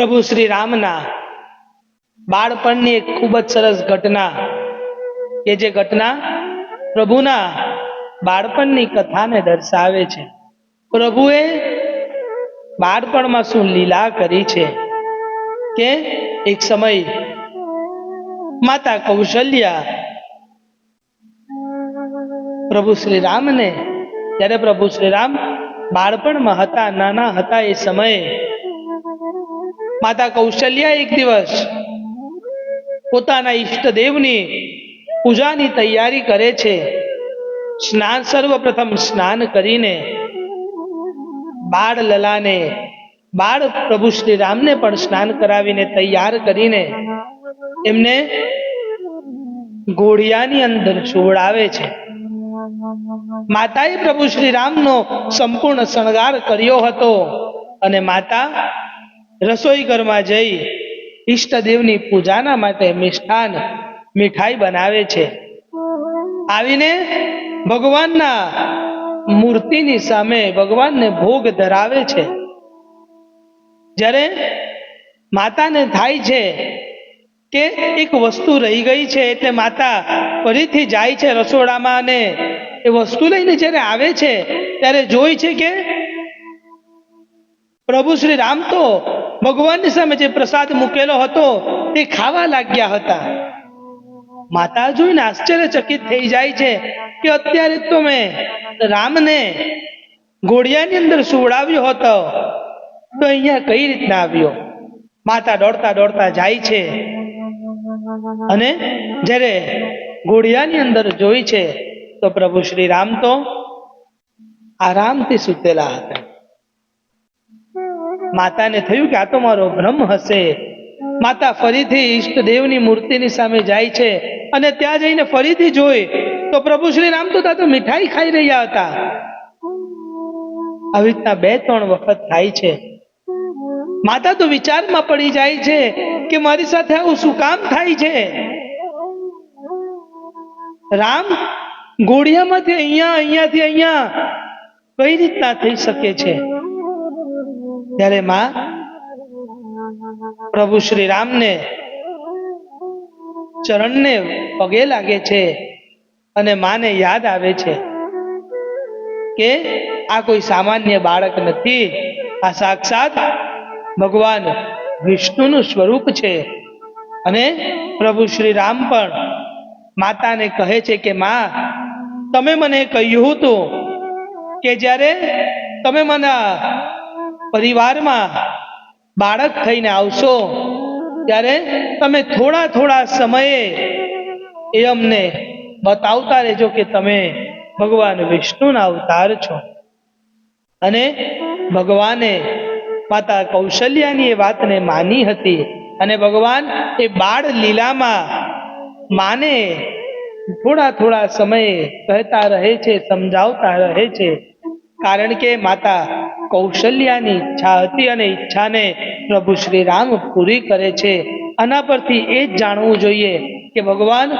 પ્રભુ શ્રી રામના બાળપણની એક ખૂબ જ સરસ ઘટના કે જે ઘટના પ્રભુના બાળપણની કથાને દર્શાવે છે. પ્રભુએ બાળપણમાં શું લીલા કરી છે કે એક સમય માતા કૌશલ્યા પ્રભુ શ્રી રામને જ્યારે પ્રભુ શ્રી રામ બાળપણમાં હતા, નાના હતા એ સમયે માતા કૌશલ્યા એક દિવસ પોતાના ઈષ્ટદેવની પૂજાની તૈયારી કરે છે. સ્નાન સર્વપ્રથમ સ્નાન કરીને બાળ લલાને, બાળ પ્રભુ શ્રી રામને પણ સ્નાન કરાવીને તૈયાર કરીને એમને ઘોડિયાની અંદર સુવડાવે છે. માતાએ પ્રભુ શ્રી રામનો સંપૂર્ણ શણગાર કર્યો હતો અને માતા રસોઈ ઘરમાં જઈ ઈષ્ટદેવની પૂજાના માટે મિષ્ઠાન મીઠાઈ બનાવે છે. આવીને ભગવાનના મૂર્તિની સામે ભગવાનને ભોગ ધરાવે છે. જ્યારે માતાને થાય છે કે એક વસ્તુ રહી ગઈ છે એટલે માતા ફરીથી જાય છે રસોડામાં અને એ વસ્તુ લઈને જ્યારે આવે છે ત્યારે જોઈ છે કે પ્રભુ શ્રી રામ તો ભગવાનની સામે જે પ્રસાદ મૂકેલો હતો, તે ખાવા લાગ્યા હતા. માતા જોઈને આશ્ચર્યચકિત થઈ જાય છે કે અત્યારે તો મેં રામને ઘોડિયાની અંદર સુવડાવ્યો હતો. તો અહીંયા કઈ રીતના આવ્યો? માતા દોડતા દોડતા જાય છે. અને જ્યારે ઘોડિયાની અંદર જોઈ છે, તો પ્રભુ શ્રી રામ તો આરામથી સૂતેલા હતા. માતાને થયું કે આ તો મારો ભ્રમ હશે. માતા ફરીથી ઈષ્ટદેવની મૂર્તિની સામે જાય છે અને ત્યાં જઈને ફરીથી જોઈ તો પ્રભુ શ્રી રામ તો ત્યાં તો મીઠાઈ ખાઈ રહ્યા હતા. આવી રીતના બે ત્રણ વખત થાય છે. માતા તો વિચારમાં પડી જાય છે કે મારી સાથે આવું શું કામ થાય છે? રામ ઘોડિયામાંથી અહીંયા, અહીંયાથી અહીંયા કઈ રીતના થઈ શકે છે? ત્યારે માં પ્રભુ શ્રી રામને ચરણને પગે લાગે છે અને માને યાદ આવે છે કે આ કોઈ સામાન્ય બાળક નથી. આ સાક્ષાત ભગવાન વિષ્ણુનું સ્વરૂપ છે અને પ્રભુ શ્રી રામ પણ માતાને કહે છે કે, માં, તમે મને કહ્યું હતું કે જ્યારે તમે મને પરિવારમાં બાળક થઈને આવશો, ત્યારે તમે થોડા થોડા સમયે એ અમને બતાવતા રહેજો કે તમે ભગવાન વિષ્ણુના અવતાર છો. અને ભગવાને માતા કૌશલ્યાની એ વાતને માની હતી અને ભગવાન એ બાળ લીલામાં માને થોડા થોડા સમયે કહેતા રહે છે, સમજાવતા રહે છે. કારણ કે માતા કૌશલ્યાની ઈચ્છા હતી અને ઈચ્છાને પ્રભુ શ્રી રામ પૂરી કરે છે. આના પરથી એ જ જાણવું જોઈએ કે ભગવાન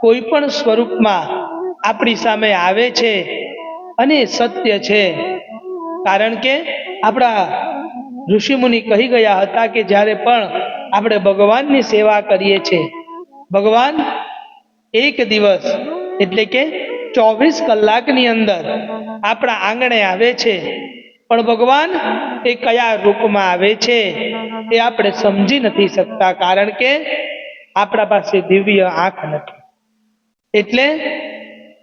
કોઈ પણ સ્વરૂપમાં આપણી સામે આવે છે અને સત્ય છે. કારણ કે આપણા ઋષિમુનિ કહી ગયા હતા કે જ્યારે પણ આપણે ભગવાનની સેવા કરીએ છીએ, ભગવાન એક દિવસ એટલે કે ચોવીસ કલાકની અંદર આપણા આંગણે આવે છે. પણ ભગવાન, એ કયા રૂપમાં આવે છે, એ આપણે સમજી નથી શકતા, કારણ કે આપણા પાસે દિવ્ય આંખ નથી. એટલે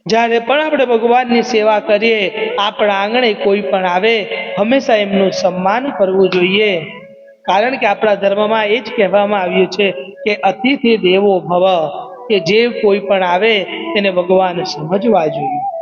જ્યારે પણ આપણે ભગવાનની સેવા કરીએ, આપણા આંગણે કોઈ પણ આવે, હંમેશા એમનું સન્માન કરવું જોઈએ. કારણ કે આપણા ધર્મમાં એ જ કહેવામાં આવ્યું છે કે અતિથિ દેવો ભવ, કે જે કોઈ પણ આવે, તેને ભગવાન સમજવા જોઈએ.